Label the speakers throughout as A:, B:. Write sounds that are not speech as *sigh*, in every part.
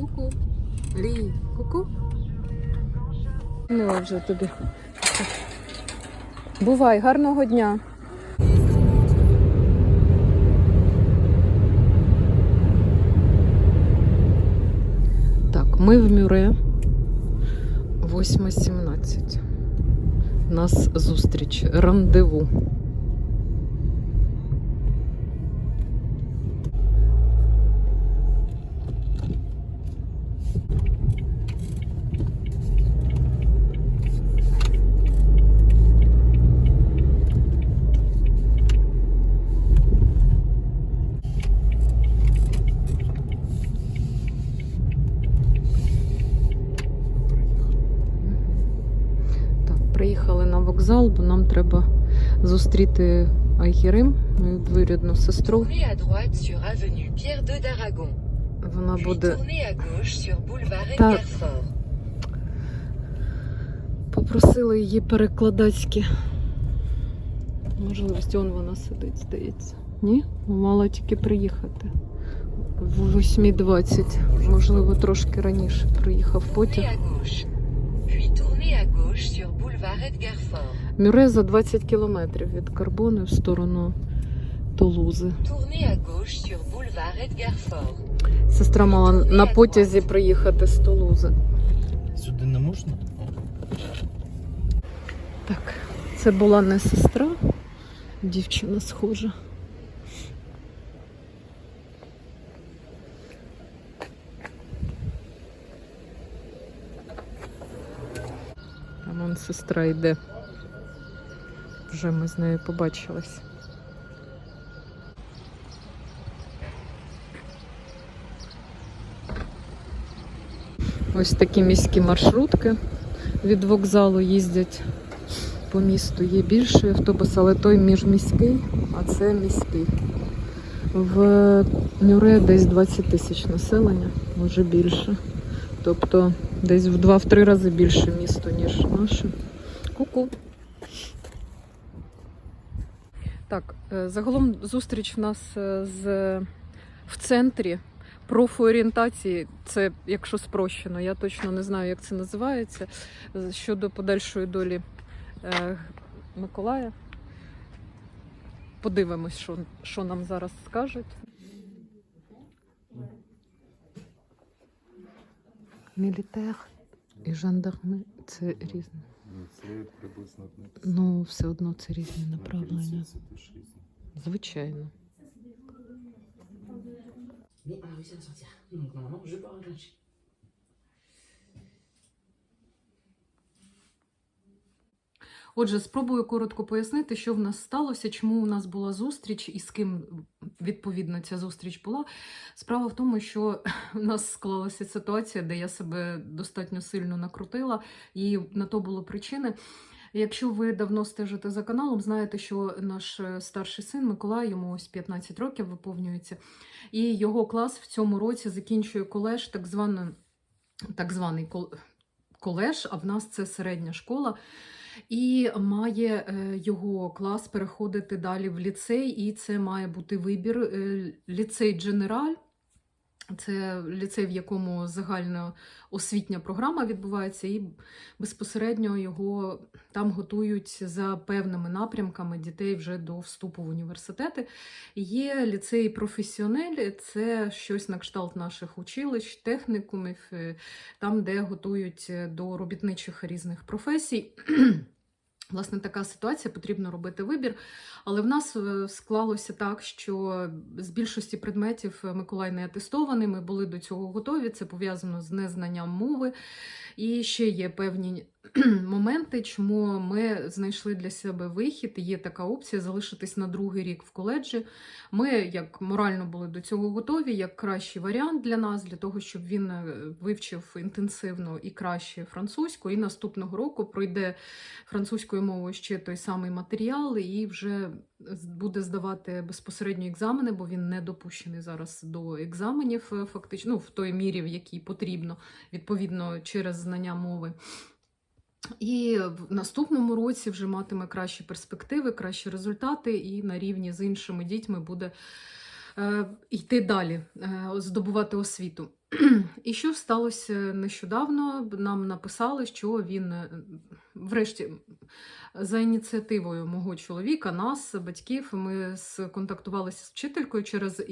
A: Ку-ку. Лі, ку-ку. Ну, вже тобі. Бувай, гарного дня. Так, ми в Мюре. 8.17. У нас зустріч, рандеву. Так, приїхали на вокзал, бо нам треба зустріти Айгерим, мою двоюрідну сестру. Вона буде Ta- попросили її перекладацькі можливості. Он вона сидить, здається. Ні? Мала тільки приїхати. В 8.20. Можливо, трошки раніше приїхав потяг.
B: À gauche. Puis tournez à gauche sur boulevard Edgar Faure.
A: Мюре за 20 кілометрів від Карбони в сторону Тулузи.
B: Tournez à gauche sur boulevard Edgar Faure.
A: Сестра мала на потязі приїхати з Тулузи.
C: Сюди не можна?
A: Так, це була не сестра, дівчина схожа. Там сестра йде. Вже ми з нею побачились. Ось такі міські маршрутки від вокзалу їздять по місту. Є більший автобус, але той міжміський, а це міський. В Нюре десь 20 тисяч населення, може більше. Тобто десь в 2-3 рази більше місто, ніж наше. Ку-ку. Так, е, загалом зустріч в нас е, з в центрі профорієнтації. Це якщо спрощено, я точно не знаю, як це називається. Щодо подальшої долі е, Миколая. Подивимось, що, що нам зараз скажуть. Мілітер і жандарми це різне.
C: Це приблизно одне.
A: Ну, все одно це різні направлення. Звичайно.
D: Mais on a réussi à sortir. Donc normalement, je peux relâcher.
A: Отже, спробую коротко пояснити, що в нас сталося, чому у нас була зустріч і з ким відповідно ця зустріч була. Справа в тому, що *laughs* у нас склалася ситуація, де я себе достатньо сильно накрутила, і на то було причини. Якщо ви давно стежите за каналом, знаєте, що наш е, старший син Миколай, йому ось 15 років виповнюється, і його клас в цьому році закінчує колеж, так званий, так званий колеж, а в нас це середня школа. І має е, його клас переходити далі в ліцей, і це має бути вибір. е, Ліцей Дженераль. Це ліцей, в якому загальна освітня програма відбувається, і безпосередньо його там готують за певними напрямками дітей вже до вступу в університети. Є ліцей професіонель, це щось на кшталт наших училищ, технікумів, е, там, де готують до робітничих різних професій. Власне, така ситуація, потрібно робити вибір. Але в нас е, склалося так, що з більшості предметів е, Миколай не атестований, ми були до цього готові. Це пов'язано з незнанням мови. І ще є певні *clears throat* моменти, чому ми знайшли для себе вихід. Є така опція залишитись на другий рік в коледжі. Ми як морально були до цього готові, як кращий варіант для нас, для того, щоб він е, вивчив інтенсивно і краще французьку, і наступного року пройде французькою мовою ще той самий матеріал, і вже буде здавати безпосередньо екзамени, бо він не допущений зараз до екзаменів, е, фактично, ну, в той мірі, в якій потрібно, відповідно, через знання мови. І в наступному році вже матиме кращі перспективи, кращі результати, і на рівні з іншими дітьми буде е, йти далі, е, здобувати освіту. І що сталося нещодавно? Нам написали, що він, е, врешті, за ініціативою мого чоловіка, нас, батьків, ми сконтактувалися з вчителькою через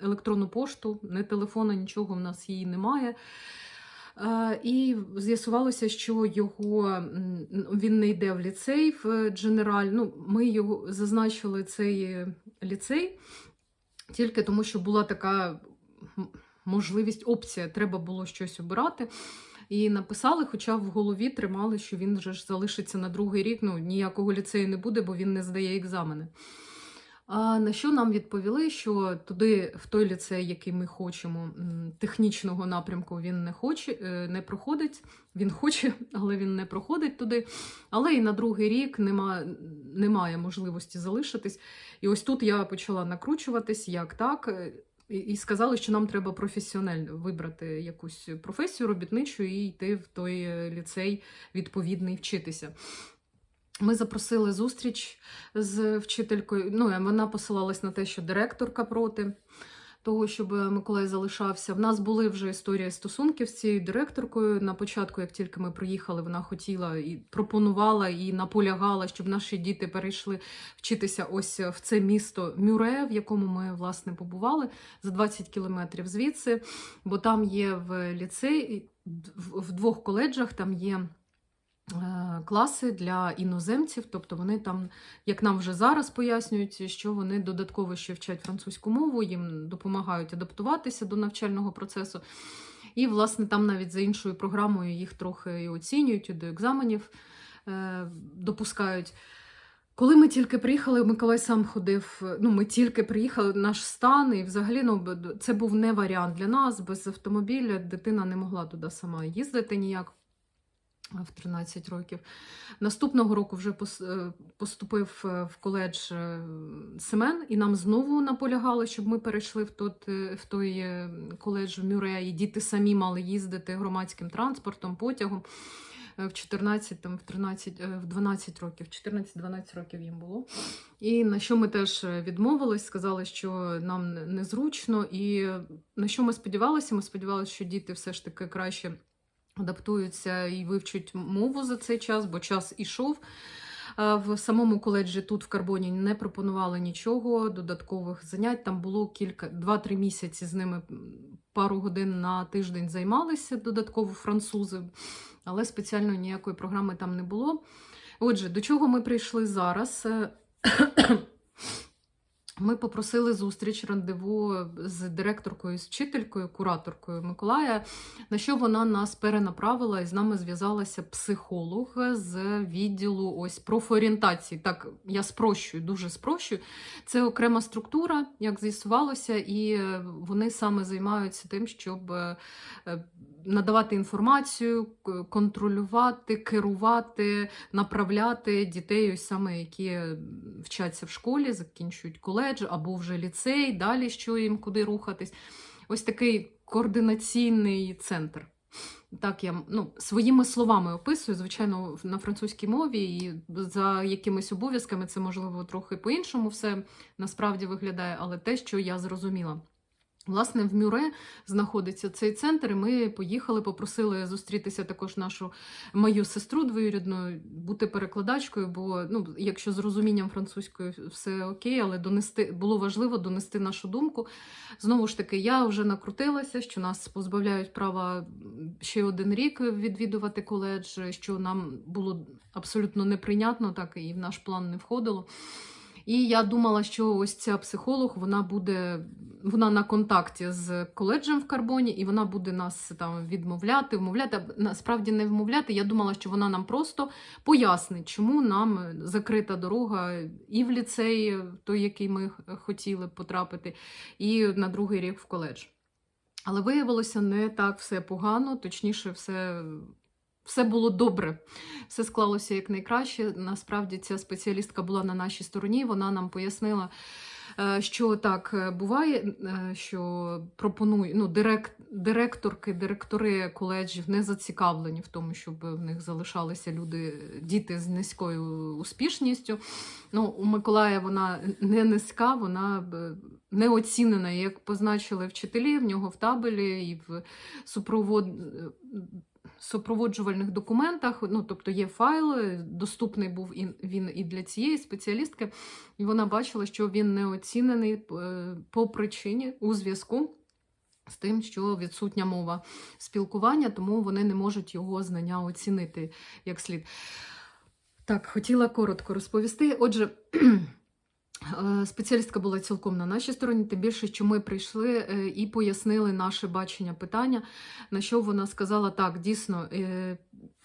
A: електронну пошту, не телефона, нічого в нас її немає. І з'ясувалося, що його він не йде в ліцей в Дженераль. Ну, ми його зазначили цей ліцей тільки тому, що була така можливість, опція, треба було щось обирати. І написали, хоча в голові тримали, що він вже ж залишиться на другий рік. Ну, ніякого ліцею не буде, бо він не здає екзамени. А на що нам відповіли, що туди, в той ліцей, який ми хочемо, технічного напрямку він не хоче, е, не проходить. Він хоче, *laughs* але він не проходить туди. Але і на другий рік нема, немає можливості залишитись. І ось тут я почала накручуватись, як так. е, І, сказали, що нам треба професіонально вибрати якусь професію робітничу і йти в той е, ліцей відповідний вчитися. Ми запросили зустріч з вчителькою. Ну, вона посилалась на те, що директорка проти того, щоб Миколай залишався. В нас були вже історії стосунків з цією директоркою. На початку, як тільки ми приїхали, вона хотіла і пропонувала і наполягала, щоб наші діти перейшли вчитися ось в це місто Мюре, в якому ми власне побували за 20 кілометрів звідси. Бо там є в ліцеї, в двох коледжах там є. Е, Класи для іноземців, тобто вони там, як нам вже зараз пояснюють, що вони додатково ще вчать французьку мову, їм допомагають адаптуватися до навчального процесу. І, власне, там навіть за іншою програмою їх трохи і оцінюють, і до екзаменів е, допускають. Коли ми тільки приїхали, Миколай сам ходив. Ну, ми тільки приїхали, наш стан, і взагалі ну, це був не варіант для нас. Без автомобіля дитина не могла туди сама їздити ніяк в 13 років. Наступного року вже е, поступив е, в коледж е, Семен, і нам знову наполягали, щоб ми перейшли в, тот, в той коледж в і діти самі мали їздити громадським транспортом, потягом. В 14, там, в 13, е, в 12 років, 14-12 років їм було. І на що ми теж відмовились, сказали, що нам незручно. І на що ми сподівалися? Ми сподівалися, що діти все ж таки краще адаптуються і вивчать мову за цей час, бо час ішов. В самому коледжі тут в Карбоні не пропонували нічого, додаткових занять. Там було кілька, 2-3 місяці з ними пару годин на тиждень займалися додатково французи, але спеціально ніякої програми там не було. Отже, до чого ми прийшли зараз? Ми попросили зустріч рандеву з директоркою, з вчителькою, кураторкою Миколая, на що вона нас перенаправила і з нами зв'язалася психолог з відділу ось профорієнтації. Так, я спрощую, дуже спрощую. Це окрема структура, як з'ясувалося, і вони саме займаються тим, щоб е, надавати інформацію, контролювати, керувати, направляти дітей, ось саме які вчаться в школі, закінчують коледж або вже ліцей, далі що їм куди рухатись. Ось такий координаційний центр. Так, я ну, своїми словами описую, звичайно, на французькій мові, і за якимись обов'язками це можливо трохи по-іншому все насправді виглядає, але те, що я зрозуміла. Власне, в Мюре знаходиться цей центр, і ми поїхали, попросили зустрітися також нашу мою сестру двоюрідну, бути перекладачкою, бо ну, якщо з розумінням французької все окей, але донести було важливо донести нашу думку. Знову ж таки, я вже накрутилася, що нас позбавляють права ще один рік відвідувати коледж, що нам було абсолютно неприйнятно, так і в наш план не входило. І я думала, що ось ця психолог вона буде вона на контакті з коледжем в Карбоні, і вона буде нас там відмовляти, вмовляти. Насправді не вмовляти. Я думала, що вона нам просто пояснить, чому нам закрита дорога і в ліцей, той, який ми хотіли потрапити, і на другий рік в коледж. Але виявилося не так все погано, точніше, все. Все було добре, все склалося як найкраще. Насправді ця спеціалістка була на нашій стороні. Вона нам пояснила Е, Що так е, буває, е, що пропонують ну, директ, директорки, директори коледжів не зацікавлені в тому, щоб в них залишалися люди, діти з низькою успішністю. Ну, у Миколая вона не низька, вона не оцінена, як позначили вчителі в нього в табелі і в супровод супроводжувальних документах. Ну, тобто є файл, доступний був він і для цієї спеціалістки, і вона бачила, що він не оцінений е, по причині у зв'язку. З тим, що відсутня мова спілкування, тому вони не можуть його знання оцінити як слід. Так, хотіла коротко розповісти. Отже, спеціалістка була цілком на нашій стороні, тим більше, що ми прийшли е, і пояснили наше бачення питання, на що вона сказала так, дійсно.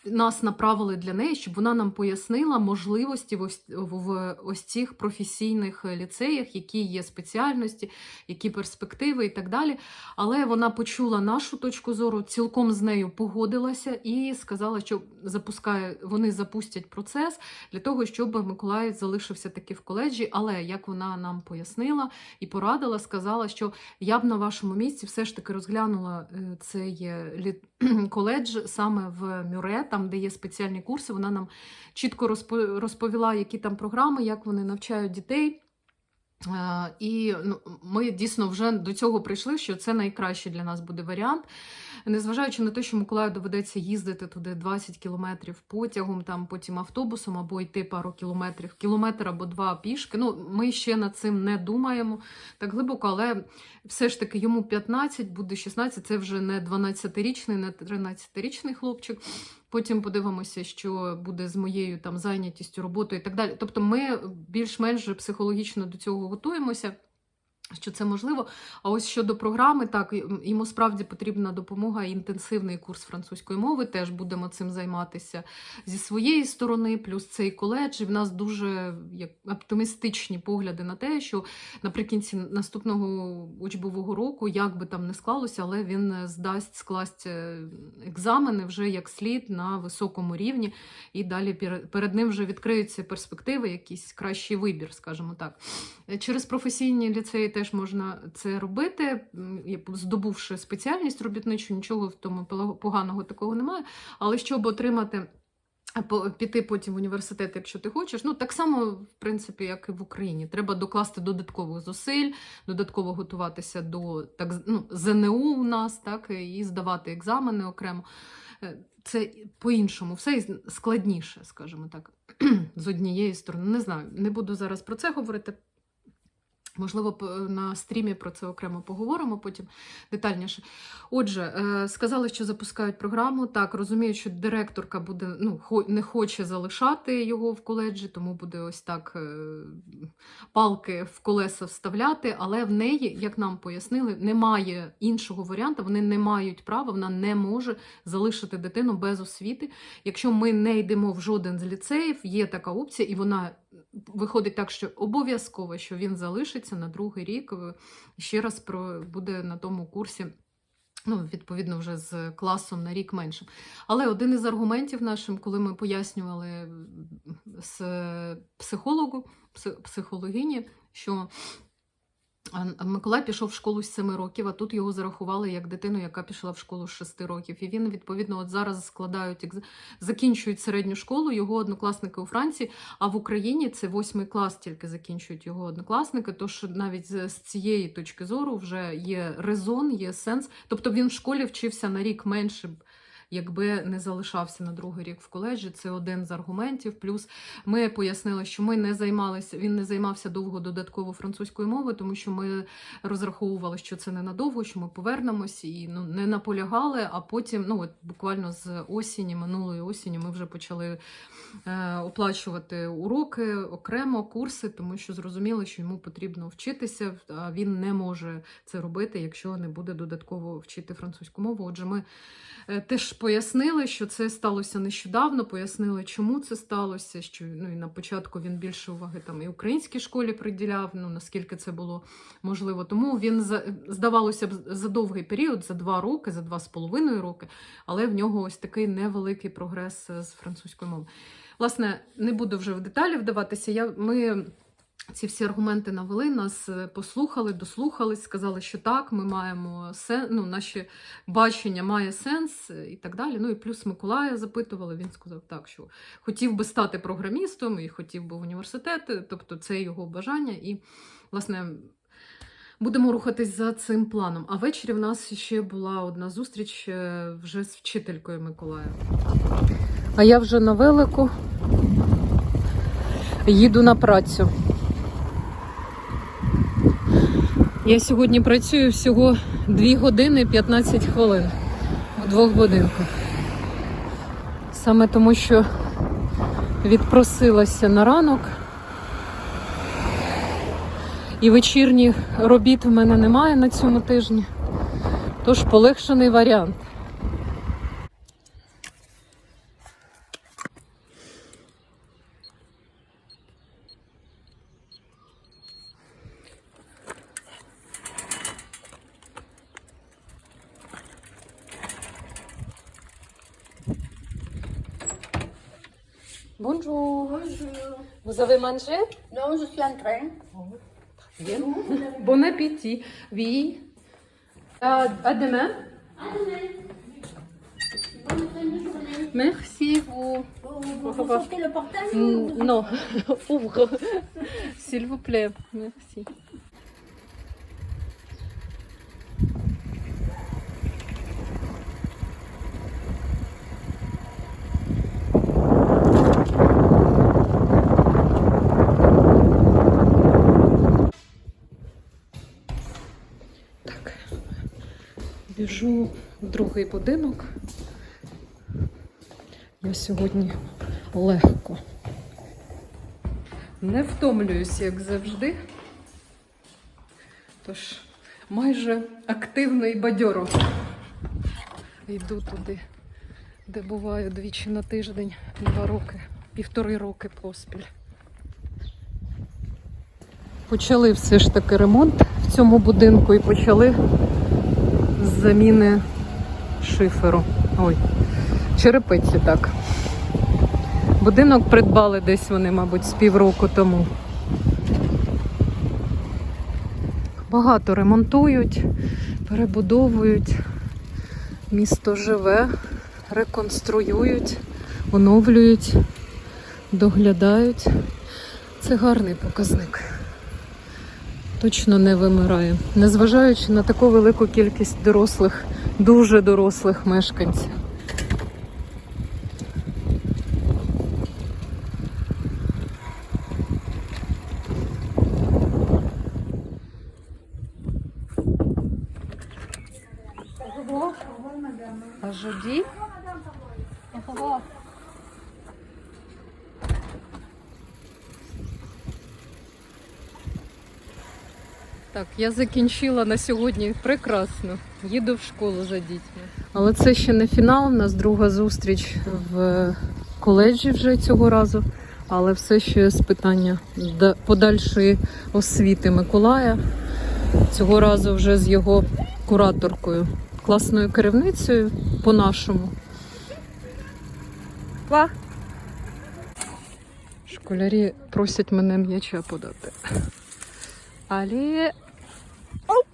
A: Е, Нас направили для неї, щоб вона нам пояснила можливості в ось, в ось цих професійних ліцеях, які є спеціальності, які перспективи і так далі. Але вона почула нашу точку зору, цілком з нею погодилася і сказала, що запускає, вони запустять процес для того, щоб Миколаїв залишився таки в коледжі. Але як вона нам пояснила і порадила, сказала, що я б на вашому місці все ж таки розглянула е, цей е, *clears throat* коледж саме в Мюре, там де є спеціальні курси. Вона нам чітко розпо- розповіла, які там програми, як вони навчають дітей. І ну, ми дійсно вже до цього прийшли, що це найкращий для нас буде варіант. Незважаючи на те, що Миколаю доведеться їздити туди 20 кілометрів потягом, там потім автобусом або йти пару кілометрів, кілометр або два пішки. Ну, ми ще над цим не думаємо так глибоко, але все ж таки йому 15, буде 16, це вже не 12-річний, не 13-річний хлопчик. Потім подивимося, що буде з моєю там зайнятістю, роботою і так далі. Тобто, ми більш-менш психологічно до цього готуємося. Що це можливо? А ось щодо програми, так йому справді потрібна допомога. Інтенсивний курс французької мови. Теж будемо цим займатися зі своєї сторони. Плюс цей коледж. І в нас дуже як оптимістичні погляди на те, що наприкінці наступного учбового року, як би там не склалося, але він здасть скласть е, екзамени вже як слід на високому рівні, і далі перед ним вже відкриються перспективи, якийсь кращий вибір, скажімо так. Е, Через професійні ліцеї теж можна це робити, здобувши спеціальність робітничу, нічого в тому поганого такого немає. Але щоб отримати. Піти потім в університет, якщо ти хочеш. Ну, так само, в принципі, як і в Україні. Треба докласти додаткових зусиль, додатково готуватися до так, ну, ЗНО у нас, так, і здавати екзамени окремо. Е, Це по-іншому, все складніше, скажімо так, *clears throat* з однієї сторони. Не знаю, не буду зараз про це говорити. Можливо, на стрімі про це окремо поговоримо потім детальніше. Отже, е, сказали, що запускають програму. Так, розумію, що директорка буде ну, не хоче залишати його в коледжі, тому буде ось так е, палки в колеса вставляти. Але в неї, як нам пояснили, немає іншого варіанту. Вони не мають права, вона не може залишити дитину без освіти. Якщо ми не йдемо в жоден з ліцеїв, є така опція, і вона виходить так, що обов'язково, що він залишиться на другий рік. е, Ще раз про буде на тому курсі. Ну, відповідно, вже з класом на рік меншим. Але один із аргументів нашим, коли ми пояснювали з психологу, пси- психологині, що Миколай пішов в школу з 7 років, а тут його зарахували як дитину, яка пішла в школу з 6 років. І він, відповідно, от зараз складають закінчують середню школу, його однокласники у Франції, а в Україні це восьмий клас тільки закінчують його однокласники. Тож навіть з цієї точки зору вже є резон, є сенс. Тобто він в школі вчився на рік менше. Якби не залишався на другий рік в коледжі, це один з аргументів. Плюс ми пояснили, що ми не займалися, він не займався довго додатково французькою мовою, тому що ми розраховували, що це ненадовго, що ми повернемось і ну не наполягали. А потім, ну от буквально з осені, минулої осені, ми вже почали е, оплачувати уроки окремо, курси, тому що зрозуміли, що йому потрібно вчитися, а він не може це робити, якщо не буде додатково вчити французьку мову. Отже, ми е, теж пояснили, що це сталося нещодавно, пояснили, чому це сталося. Що ну і на початку він більше уваги там і українській школі приділяв, ну наскільки це було можливо. Тому він здавалося б за довгий період, за два роки, за два з половиною роки, але в нього ось такий невеликий прогрес з французької мови. Власне, не буду вже в деталі вдаватися. Я, ми ці всі аргументи навели, нас е, послухали, дослухались, сказали, що так, ми маємо сен... ну, наші бачення має сенс е, і так далі. Ну і плюс Миколая запитували, він сказав так, що хотів би стати програмістом і хотів би в університет, е, тобто це його бажання. І, власне, будемо рухатись за цим планом. А ввечері в нас ще була одна зустріч вже з вчителькою Миколая. А я вже на велику їду на працю. Я сьогодні працюю всього 2 години 15 хвилин в двох будинках. Саме тому, що відпросилася на ранок. І вечірніх робіт в мене немає на цьому тижні. Тож полегшений варіант.
E: Non, je suis en train.
A: Bien. Bon appétit. Oui. À, à demain.
E: Bonne fin de journée.
A: Merci vous.
E: Vous, vous, sortez le portable
A: Mm, Non, *laughs* ouvre. S'il vous plaît. Merci. Біжу в другий будинок. Я сьогодні легко. Не втомлююсь, як завжди. Тож майже активно і бадьоро йду туди, де буваю двічі на тиждень, два роки, півтори роки поспіль. Почали все ж таки ремонт в цьому будинку і почали з заміни шиферу. Ой, черепиці так. Будинок придбали десь вони, мабуть, з півроку тому. Багато ремонтують, перебудовують. Місто живе, реконструюють, оновлюють, доглядають. Це гарний показник. Точно не вимирає. Незважаючи на таку велику кількість дорослих, дуже дорослих мешканців. А Так, я закінчила на сьогодні прекрасно. Їду в школу за дітьми. Але це ще не фінал. У нас друга зустріч в коледжі вже цього разу. Але все ще з питання подальшої освіти Миколая. Цього разу вже з його кураторкою, класною керівницею по-нашому. Ва. Школярі просять мене м'яча подати. Але. Оп!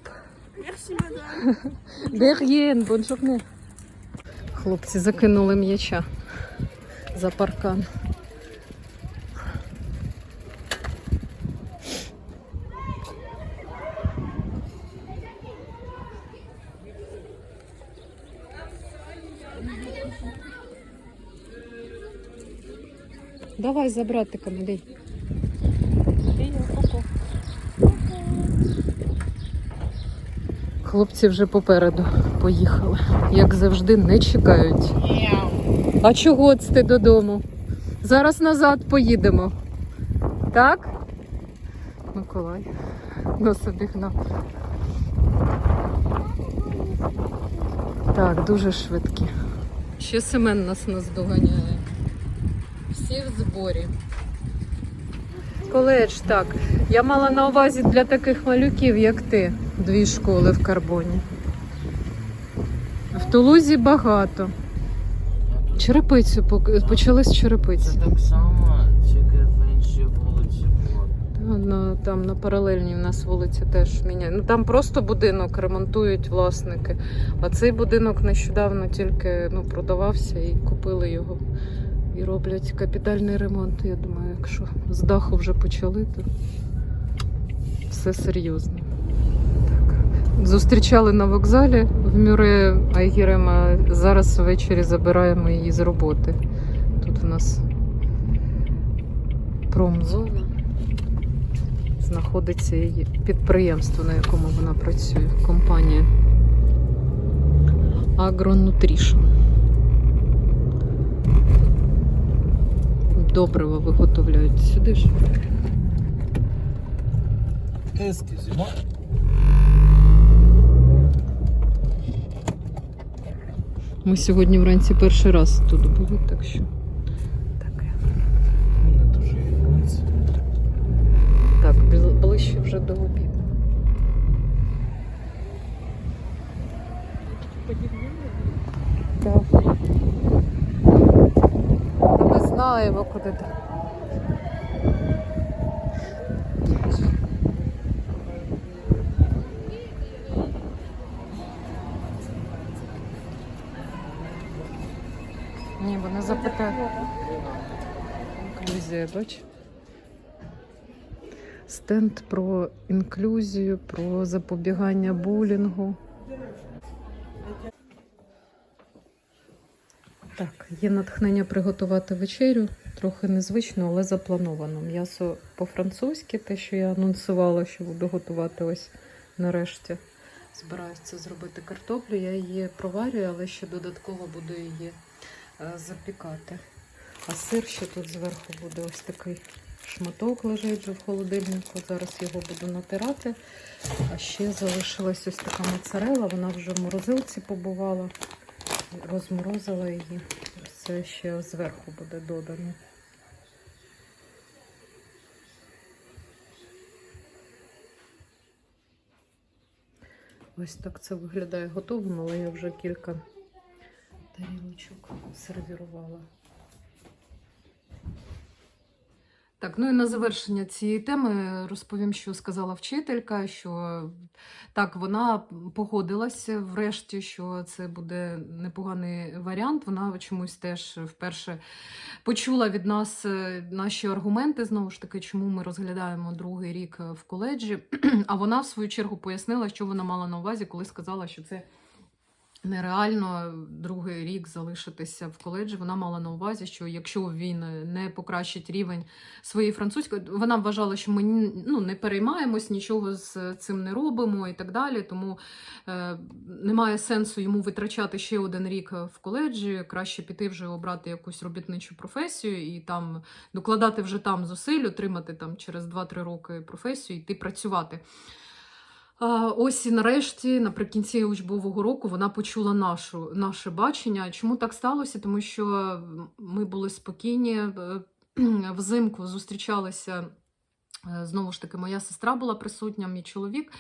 A: Бер'єн, бонжурне. Хлопці закинули м'яча за паркан. Давай за братиком іди. Хлопці вже попереду поїхали. Як завжди, не чекають. А чого ти додому? Зараз назад поїдемо. Так? Миколай нас обігнав. Так, дуже швидкі. Ще Семен нас наздоганяє. Всі в зборі. Коледж, так. Я мала на увазі для таких малюків, як ти, дві школи в карбоні. В Тулузі багато. Черепицю почали з черепиці.
F: Це так само, тільки в іншій вулиці було.
A: Ну там на паралельній в нас вулиці теж міняють. Ну там просто будинок ремонтують власники. А цей будинок нещодавно тільки ну, продавався і купили його. І роблять капітальний ремонт. Я думаю, якщо з даху вже почали, то все серйозно. Зустрічали на вокзалі в Мюре Айгірем, а зараз ввечері забираємо її з роботи. Тут в нас промзона. Знаходиться її підприємство, на якому вона працює, компанія Агронутрішн. Добриво виготовляють сюди ж.
C: Ескізімо.
A: Ми сьогодні вранці перший раз тут були, так що таке.
C: Не дуже японці.
A: Так, ближче вже до обіду. Так. Ми знаємо, куди ти. Запитають. Інклюзія, бач? Стенд про інклюзію, про запобігання булінгу. Так, є натхнення приготувати вечерю. Трохи незвично, але заплановано. М'ясо по-французьки, те, що я анонсувала, що буду готувати ось нарешті. Збираюся зробити картоплю. Я її проварюю, але ще додатково буду її запікати. А сир ще тут зверху буде ось такий шматок лежить вже в холодильнику. Зараз його буду натирати. А ще залишилась ось така моцарела, вона вже в морозилці побувала. Розморозила її. Це ще зверху буде додано. Ось так це виглядає готовим, але я вже кілька тарілочок сервірувала. Так, ну і на завершення цієї теми розповім, що сказала вчителька, що так, вона погодилася врешті, що це буде непоганий варіант. Вона чомусь теж вперше почула від нас е, наші аргументи, знову ж таки, чому ми розглядаємо другий рік в коледжі. *clears throat* А вона, в свою чергу, пояснила, що вона мала на увазі, коли сказала, що це нереально другий рік залишитися в коледжі. Вона мала на увазі, що якщо він не покращить рівень своєї французької, вона вважала, що ми ну, не переймаємось, нічого з цим не робимо і так далі. Тому е, немає сенсу йому витрачати ще один рік в коледжі. Краще піти вже обрати якусь робітничу професію і там докладати вже там зусиль, отримати там через 2-3 роки професію йти працювати. Ось і нарешті, наприкінці учбового року, вона почула нашу, наше бачення. Чому так сталося? Тому що ми були спокійні, е, *clears throat* взимку зустрічалися. Е, Знову ж таки, моя сестра була присутня, мій чоловік,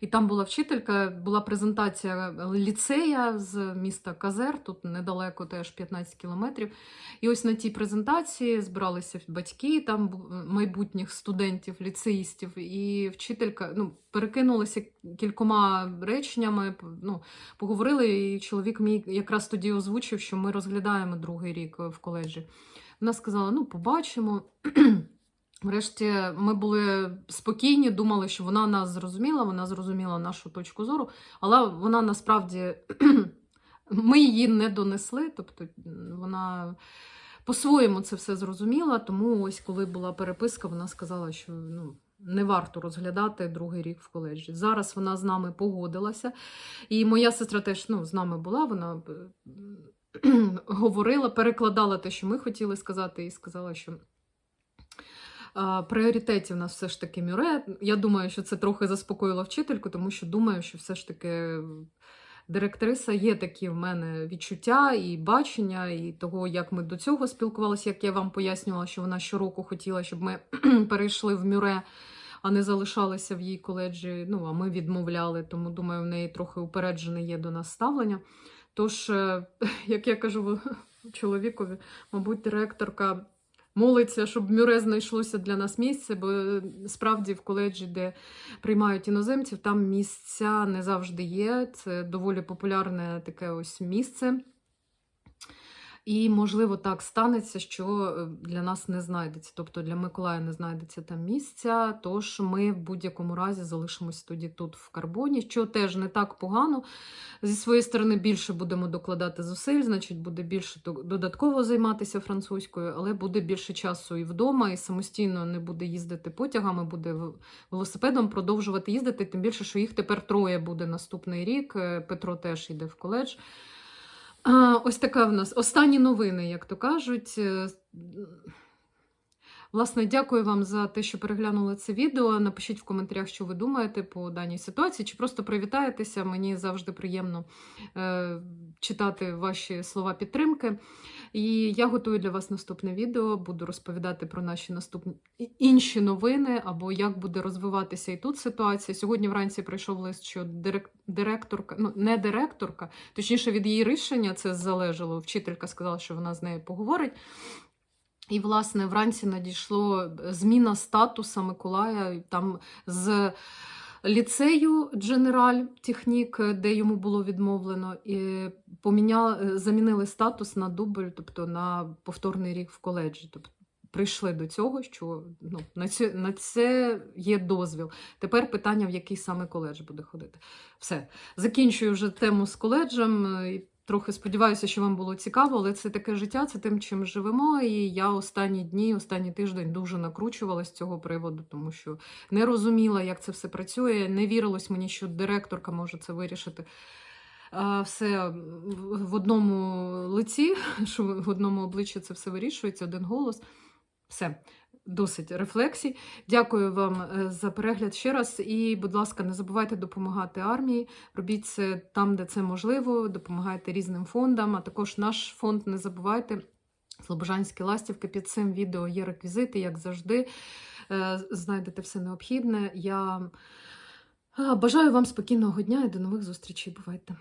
A: і там була вчителька, була презентація ліцея з міста Казер, тут недалеко теж 15 кілометрів. І ось на тій презентації збиралися батьки там майбутніх студентів, ліцеїстів, і вчителька ну, перекинулася кількома реченнями. Ну, поговорили, і чоловік мій якраз тоді озвучив, що ми розглядаємо другий рік в коледжі. Вона сказала: ну, побачимо. Врешті ми були спокійні, думали, що вона нас зрозуміла, вона зрозуміла нашу точку зору, але вона насправді *clears throat* ми її не донесли, тобто вона по-своєму це все зрозуміла. Тому ось коли була переписка, вона сказала, що ну, не варто розглядати другий рік в коледжі. Зараз вона з нами погодилася. І моя сестра теж ну, з нами була, вона е, *clears throat* говорила, перекладала те, що ми хотіли сказати, і сказала, що. А, Пріоритетів у нас все ж таки мюре. Я думаю, що це трохи заспокоїло вчительку, тому що думаю, що все ж таки директриса є такі в мене відчуття і бачення, і того, як ми до цього спілкувалися, як я вам пояснювала, що вона щороку хотіла, щоб ми *clears throat* перейшли в мюре, а не залишалися в її коледжі. Ну, а ми відмовляли, тому думаю, в неї трохи упереджене є до нас ставлення. Тож, е, *laughs* як я кажу чоловікові, мабуть, директорка молиться, щоб Мюре знайшлося для нас місце, бо справді в коледжі, де приймають іноземців, там місця не завжди є. Це доволі популярне таке ось місце. І, можливо, так станеться, що е, для нас не знайдеться. Тобто для Миколая не знайдеться там місця. Тож ми в будь-якому разі залишимося тоді тут в карбоні, що теж не так погано. Зі своєї сторони більше будемо докладати зусиль, значить, буде більше до- додатково займатися французькою, але буде більше часу і вдома, і самостійно не буде їздити потягами, буде велосипедом продовжувати їздити. Тим більше, що їх тепер троє буде наступний рік. Е, Петро теж йде в коледж. А, ось така в нас останні новини, як то кажуть. Е, Власне, дякую вам за те, що переглянули це відео. Напишіть в коментарях, що ви думаєте по даній ситуації, чи просто привітаєтеся. Мені завжди приємно е, читати ваші слова підтримки. І я готую для вас наступне відео. Буду розповідати про наші наступні інші новини, або як буде розвиватися і тут ситуація. Сьогодні вранці прийшов лист, що дирек- директорка, ну не директорка, точніше від її рішення це залежало. Вчителька сказала, що вона з нею поговорить. І, власне, вранці надійшло зміна статуса Миколая там з ліцею Дженераль Технік, де йому було відмовлено, і поміняли, замінили статус на дубль, тобто на повторний рік в коледжі. Тобто прийшли до цього, що ну, на, це, на це є дозвіл. Тепер питання, в який саме коледж буде ходити. Все. Закінчую вже тему з коледжем. Трохи сподіваюся, що вам було цікаво, але це таке життя, це тим, чим живемо. І я останні дні, останній тиждень дуже накручувала з цього приводу, тому що не розуміла, як це все працює. Не вірилось мені, що директорка може це вирішити. Все в одному лиці, *laughs* що в одному обличчі це все вирішується, один голос. Все, досить рефлексій. Дякую вам е, за перегляд ще раз. І, будь ласка, не забувайте допомагати армії. Робіть це там, де це можливо. Допомагайте різним фондам. А також наш фонд не забувайте. Слобожанські ластівки під цим відео є реквізити, як завжди. Е, Знайдете все необхідне. Я бажаю вам спокійного дня і до нових зустрічей. Бувайте!